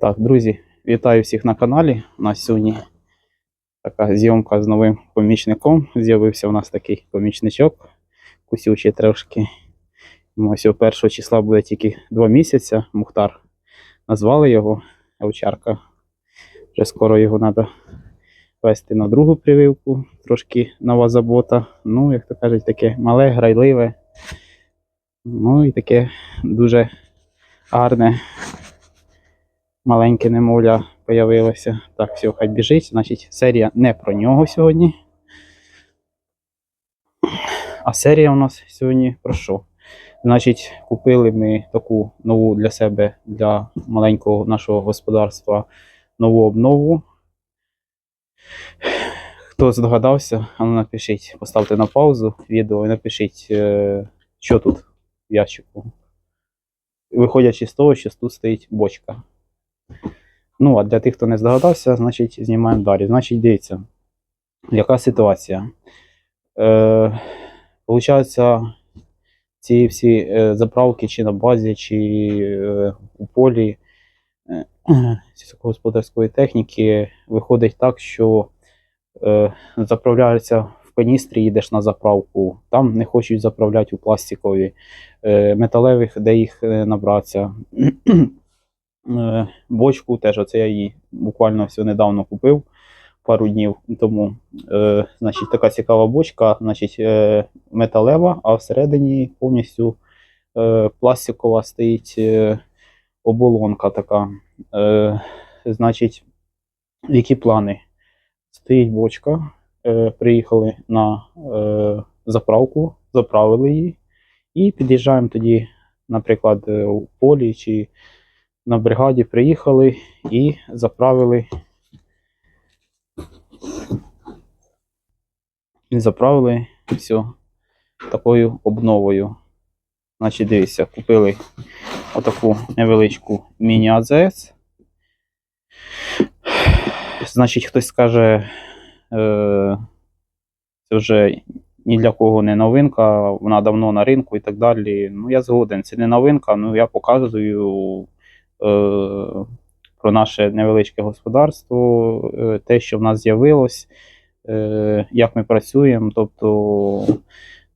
Так, друзі, вітаю всіх на каналі. У нас сьогодні така зйомка з новим помічником. З'явився у нас такий помічничок, кусючий трошки. Ось 1 числа буде тільки 2 місяці. Мухтар назвали його овчарка. Вже скоро його треба вести на другу прививку. Трошки нова забота. Ну, як то кажуть, таке мале, грайливе. Ну і таке дуже гарне маленьке немовля появилося. Так, все, хай біжить. Значить, серія не про нього сьогодні. А серія у нас сьогодні про що? Значить, купили ми таку нову для себе, для маленького нашого господарства нову обнову. Хто здогадався, а ну напишіть, поставте на паузу відео і напишіть, е, що тут в ящику. Виходячи з того, що тут стоїть бочка. Ну, а для тих, хто не здогадався, значить, знімаємо далі. Значить, дивіться, яка ситуація. Е, Получається, ці всі е, заправки чи на базі, чи е, у полі е, сільськогосподарської техніки виходить так, що е, заправляється в каністрі, їдеш на заправку, там не хочуть заправляти у пластикові, е, металевих, де їх е, набратися. Е, бочку теж оце я її буквально все недавно купив пару днів тому. Е, значить, така цікава бочка, значить, е, металева, а всередині повністю е, пластикова стоїть е, оболонка така. Е, значить, які плани? Стоїть бочка, е, приїхали на е, заправку, заправили її і під'їжджаємо тоді, наприклад, е, у полі чи на бригаді приїхали і заправили. Заправили все такою обновою. Значить, дивіться, купили отаку невеличку міні-АЗС. Значить, хтось скаже, е, це вже ні для кого не новинка, вона давно на ринку і так далі. Ну, я згоден, це не новинка, ну я показую про наше невеличке господарство, е, те, що в нас з'явилось, е, як ми працюємо. Тобто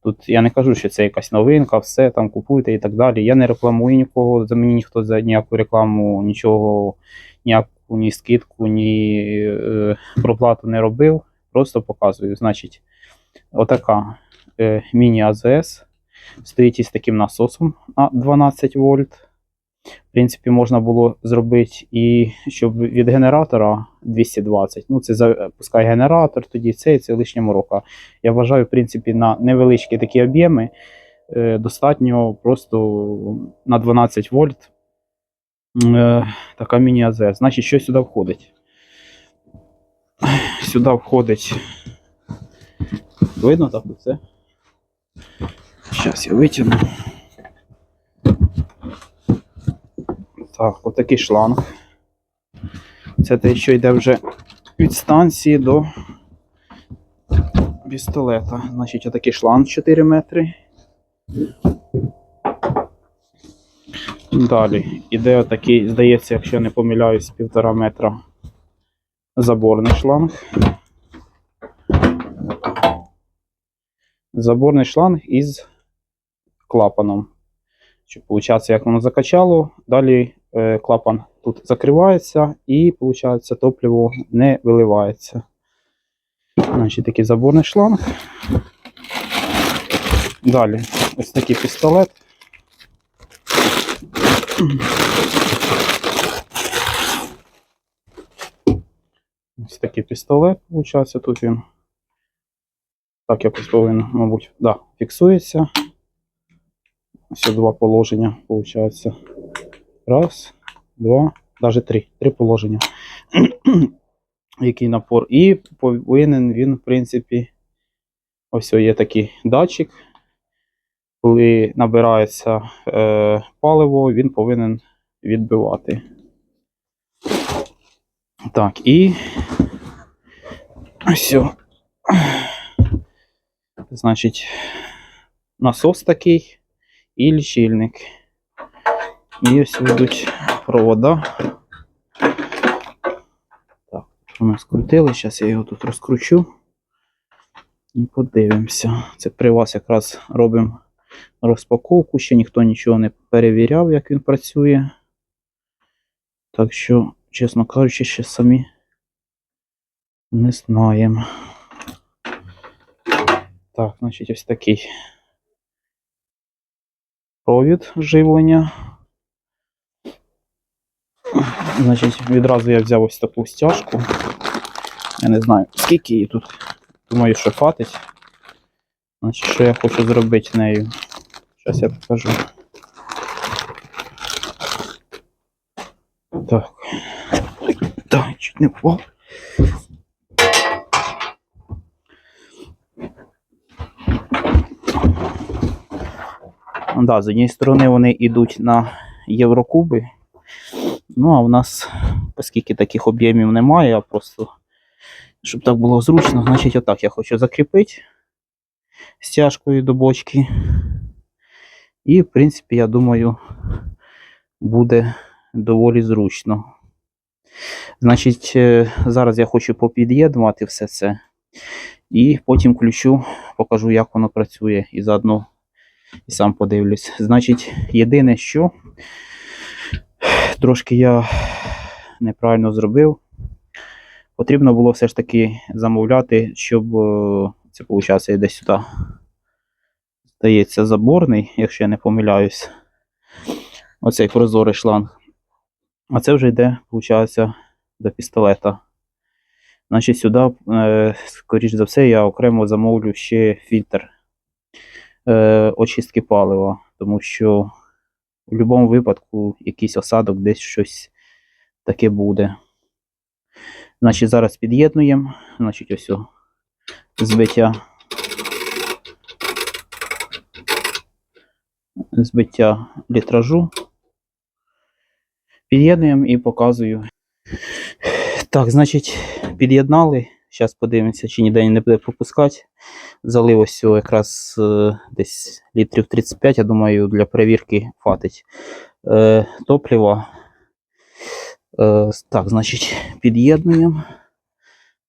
тут я не кажу, що це якась новинка, все там купуйте і так далі. Я не рекламую нікого, за мені ніхто за ніяку рекламу, нічого, ніяку ні скидку, ні е, проплату не робив. Просто показую. Значить, отака е, міні-АЗС стоїть із таким насосом на 12 вольт. В принципі, можна було зробити і щоб від генератора 220. Ну, це запускай генератор, тоді це, і це лишньому року. Я вважаю, в принципі, на невеличкі такі об'єми е, достатньо просто на 12 вольт е, така міні-АЗС. Значить, що сюди входить? Сюди входить. Видно так оце? Зараз я витягну. Так, отакий шланг. Це те, що йде вже від станції до пістолета. Значить, отакий шланг 4 метри. Далі іде отакий, здається, якщо не помиляюсь, півтора метра заборний шланг. Заборний шланг із клапаном. Щоб виходить, як воно закачало, далі клапан тут закривається і, виходить, топливо не виливається. Значить, такий заборний шланг. Далі ось такий пістолет. Ось такий пістолет, виходить, тут він. Так якось повинен, мабуть, да, фіксується. Ось два положення, виходить. Раз, два, навіть три. Три положення. Який напор. І повинен він, в принципі, ось є такий датчик. Коли набирається е, паливо, він повинен відбивати. Так, і ось. Значить, насос такий і лічильник. І ось йдуть провода. У нас крутили, зараз я його тут розкручу. І подивимося. Це при вас якраз робимо розпаковку, ще ніхто нічого не перевіряв, як він працює. Так що, чесно кажучи, ще самі не знаємо. Так, значить, ось такий провід живлення. Значить, відразу я взяв ось таку стяжку. Я не знаю, скільки її тут. Думаю, що хватить. Значить, що я хочу зробити нею. Зараз я покажу. Так. Так, чуть не впав. Да, з однієї сторони вони йдуть на Єврокуби. Ну, а в нас, оскільки таких об'ємів немає, а просто щоб так було зручно, значить отак я хочу закріпити стяжкою до бочки. І, в принципі, я думаю, буде доволі зручно. Значить, е, зараз я хочу попід'єднувати все це. І потім включу, покажу, як воно працює, і заодно і сам подивлюсь. Значить, єдине, що трошки я неправильно зробив. Потрібно було все ж таки замовляти, щоб е, це виходить десь сюди. Здається, заборний, якщо я не помиляюсь. Оцей прозорий шланг. А це вже йде, виходить, до пістолета. Значить, сюди, е, скоріш за все, я окремо замовлю ще фільтр е, очистки палива, тому що в будь-якому випадку якийсь осадок, десь щось таке буде. Значить, зараз під'єднуємо. Значить, ось о, збиття. Збиття літражу. Під'єднуємо і показую. Так, значить, під'єднали. Зараз подивимося, чи ніде не буде пропускати. Залив ось якраз е, десь літрів 35, я думаю, для перевірки хватить. Е, топлива. Е, так, значить, під'єднуємо.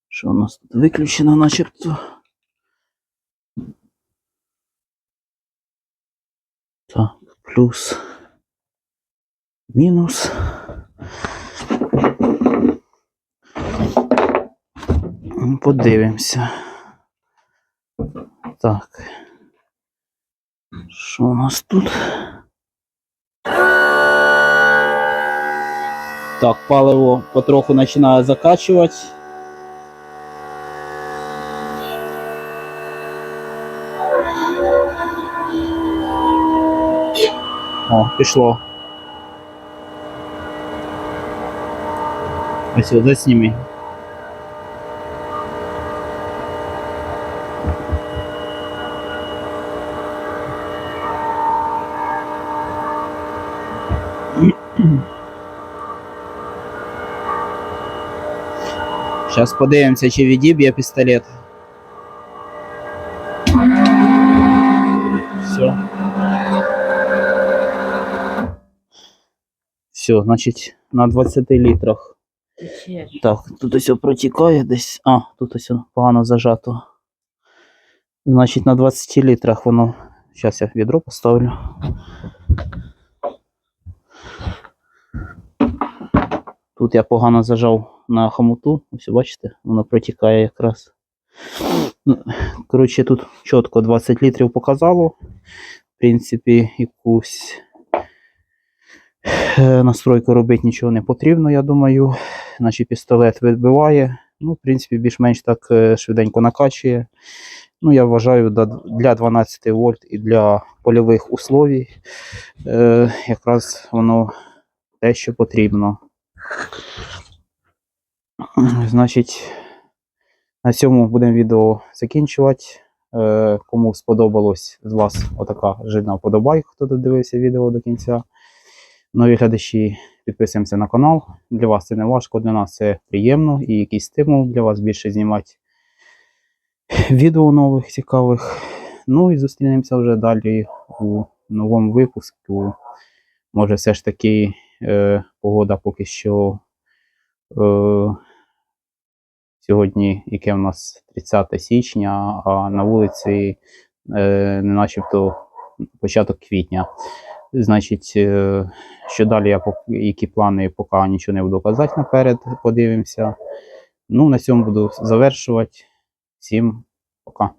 Що у нас тут виключено, начебто. Так, плюс. Мінус. Ну, Подивимося. Так. Що у нас тут? Так, паливо потроху починає закачувати. О, пішло. Ось засніми. Зараз подивимося, чи відіб'є пістолет. Все. Все, значить, на 20 літрах. Так, тут ось протікає десь. А, тут ось погано зажато. Значить, на 20 літрах воно. Зараз я відро поставлю. Тут я погано зажав на хомуту. Ось бачите, воно протікає якраз. Ну, Коротше, тут чітко 20 літрів показало. В принципі, якусь е, настройку робити нічого не потрібно, я думаю. Значить, пістолет відбиває. Ну, в принципі, більш-менш так е, швиденько накачує. Ну, я вважаю, для 12 вольт і для польових условій е, якраз воно те, що потрібно. Значить, на цьому будемо відео закінчувати. Е, Кому сподобалось з вас отака жирна вподобайка, хто додивився відео до кінця. Нові глядачі підписуємося на канал. Для вас це не важко, для нас це приємно і якийсь стимул для вас більше знімати відео нових, цікавих. Ну і зустрінемося вже далі у новому випуску. Може, все ж таки е, погода поки що е, Сьогодні, яке в нас 30 січня, а на вулиці е, начебто початок квітня. Значить, е, що далі я які плани, поки нічого не буду казати наперед, подивимося. Ну, на цьому буду завершувати. Всім пока.